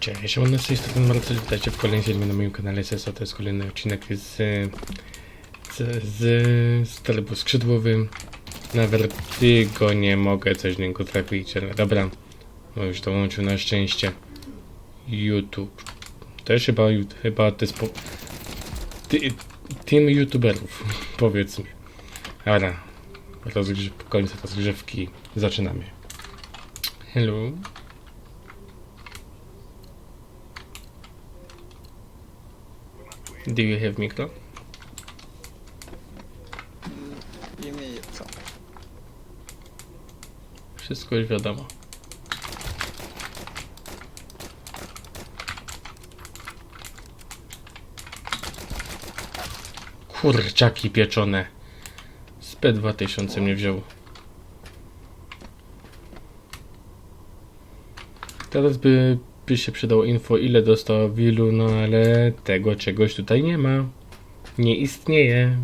Cześć, mam z tej strony Marcel, witajcie w kolejnym filmie na moim kanale SSO, to jest kolejny odcinek z, z, z sklepu skrzydłowym. Na Vertigo nie mogę coś w niego trafić, ale dobra, bo już dołączył na szczęście YouTube. Też chyba, chyba to jest po, ty, team youtuberów, powiedzmy. Dobra, rozgrzew, koniec rozgrzewki, zaczynamy. Hello. Do you have micro? Имеется. Wszystko już wiadomo. Kurczaki pieczone. Z P2000 mnie wziął. Teraz by, by się przydało info, ile dostał Wilu, no ale tego czegoś tutaj nie ma. Nie istnieje.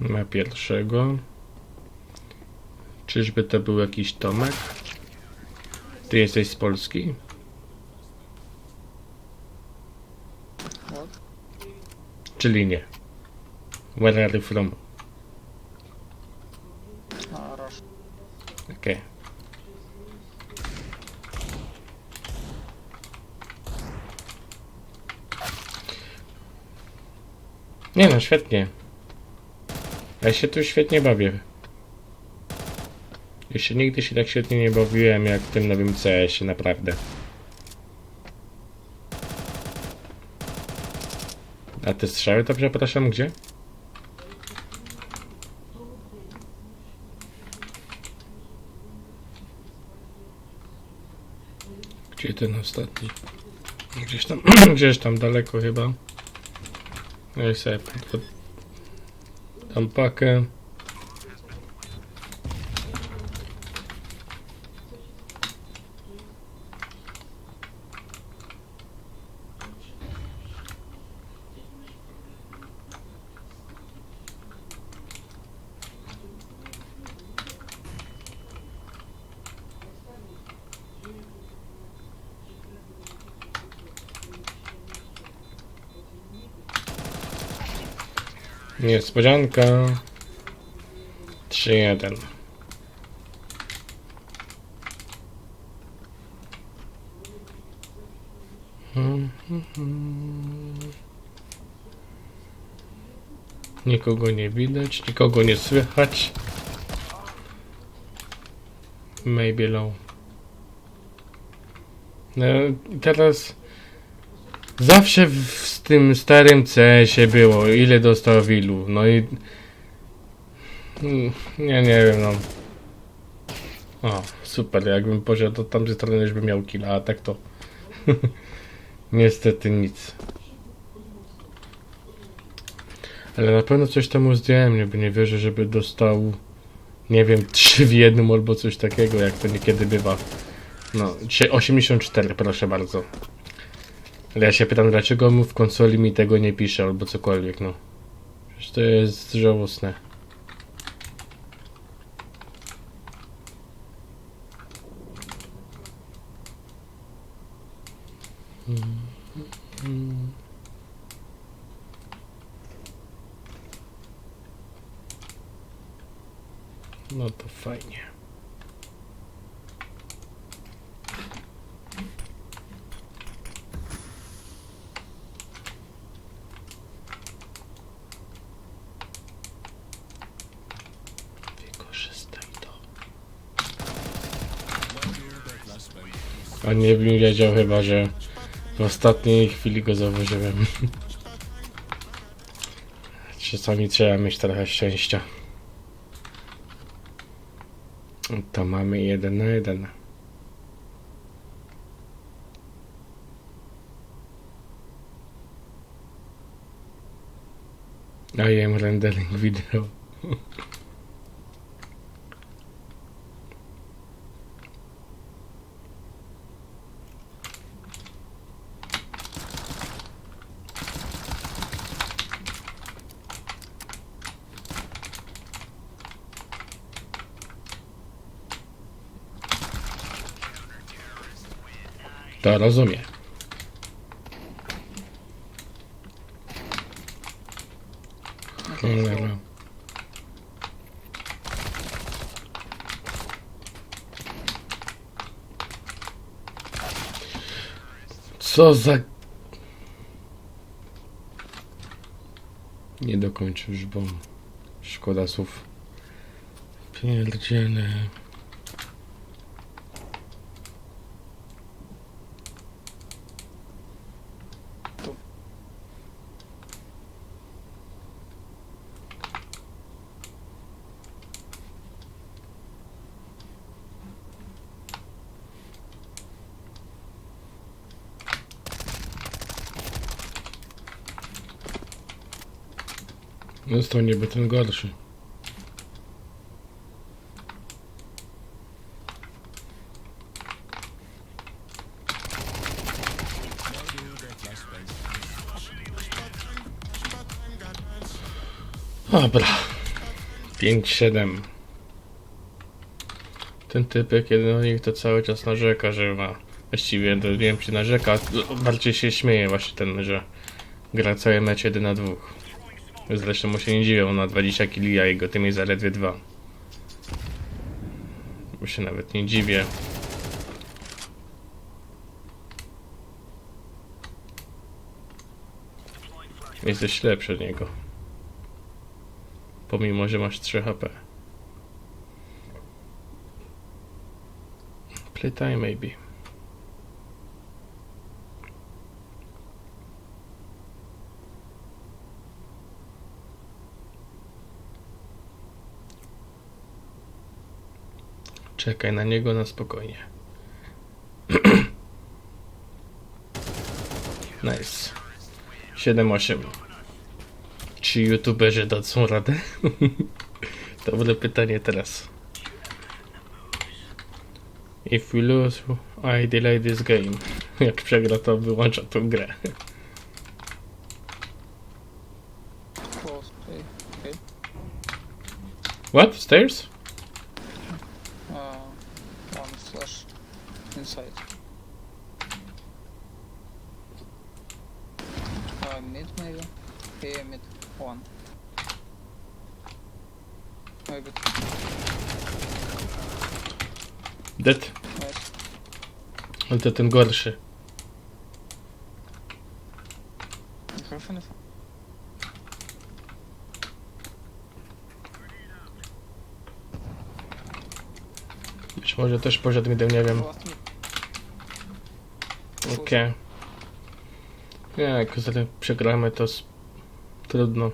Ma pierwszego. Czyżby to był jakiś Tomek? Ty jesteś z Polski? Tak. Czyli nie. Where are you from? Okej. Nie no, świetnie. Ja się tu świetnie bawię. Jeszcze nigdy się tak świetnie nie bawiłem jak w tym nowym CS-ie, naprawdę. A te strzały to przepraszam, gdzie? Gdzie ten ostatni? Gdzieś tam, gdzieś tam daleko chyba. No i sobie dam pakę. Niespodzianka. 3-1. Nikogo nie widać, nikogo nie słychać. Maybe low. No teraz zawsze w, tym starym CS-ie było, ile dostał wilu, no i Mm, nie, nie wiem, no. O, super, jakbym poszedł do tamtej strony, już bym miał killa, a tak to niestety nic. Ale na pewno coś temu zdjąłem, nie, bo nie wierzę, żeby dostał nie wiem, 3 w jednym albo coś takiego, jak to niekiedy bywa. No, dzisiaj 84, proszę bardzo. Ale ja się pytam, dlaczego mu w konsoli mi tego nie pisze, albo cokolwiek, no. Przecież to jest żałosne. No to fajnie. Wykorzystaj to. A nie bym wiedział chyba, że w ostatniej chwili go zauważyłem. Czasami trzeba mieć trochę szczęścia. To mamy jeden na jeden. I am rendering video. To rozumiem. Cholera. Co za... Nie dokończysz, bo szkoda słów. Pierdziele. Został niby ten gorszy. Dobra. 5-7. Ten typek, jeden z nich to cały czas narzeka, że ma. Właściwie, nie wiem czy narzeka, bardziej się śmieje właśnie ten, że gra cały mecz 1 na 2. Zresztą mu się nie dziwię, on ma 20 kili, a jego tym jest zaledwie 2. Bo się nawet nie dziwię. Jesteś lepszy od niego. Pomimo, że masz 3 HP. Playtime maybe. Czekaj na niego na spokojnie. nice. 7-8. Czy youtuberzy dadzą radę? Dobre pytanie teraz. If we lose, I delay this game. Jak przegra, to wyłącza tą grę. What? Stairs? Inside. Uh, mid maybe. Here mid. One. Maybe. Dead. Nice. Gorszy. You have enough? Być może też poszedł midem, nie wiem. Okej. Nie, jak zaraz przegramy, to s- trudno.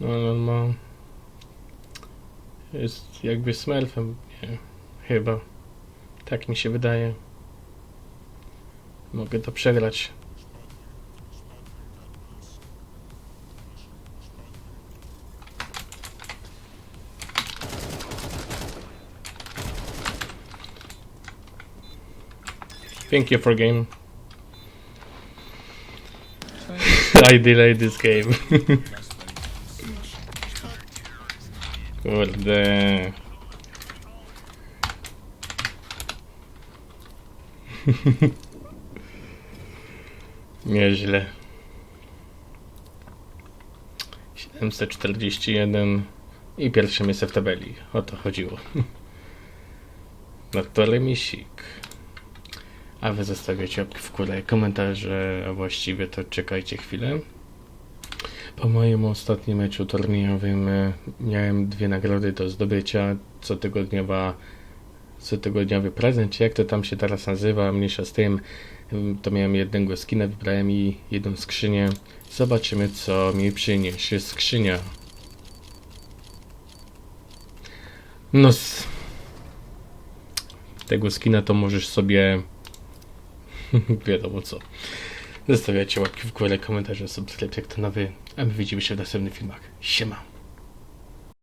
No, no, ma... Jest jakby smurfem, nie? Chyba. Tak mi się wydaje. Mogę to przegrać. Thank you for game. I delayed this game. Kurde. Nieźle. 741 i pierwsze miejsce w tabeli. O to chodziło. No to remisik. A wy zostawiacie łapki w górę, komentarze, a właściwie to czekajcie chwilę. Po moim ostatnim meczu turniejowym e, miałem dwie nagrody do zdobycia. Cotygodniowa, cotygodniowy prezent, czy jak to tam się teraz nazywa, mniejsza z tym. Ym, To miałem jednego skina, wybrałem i jedną skrzynię. Zobaczymy co mi przyniesie skrzynia. No z tego skina to możesz sobie wiadomo co. Zostawiacie łapki w górę, komentarze, subskrypcje, kto nowy, a my widzimy się w następnych filmach. Siema!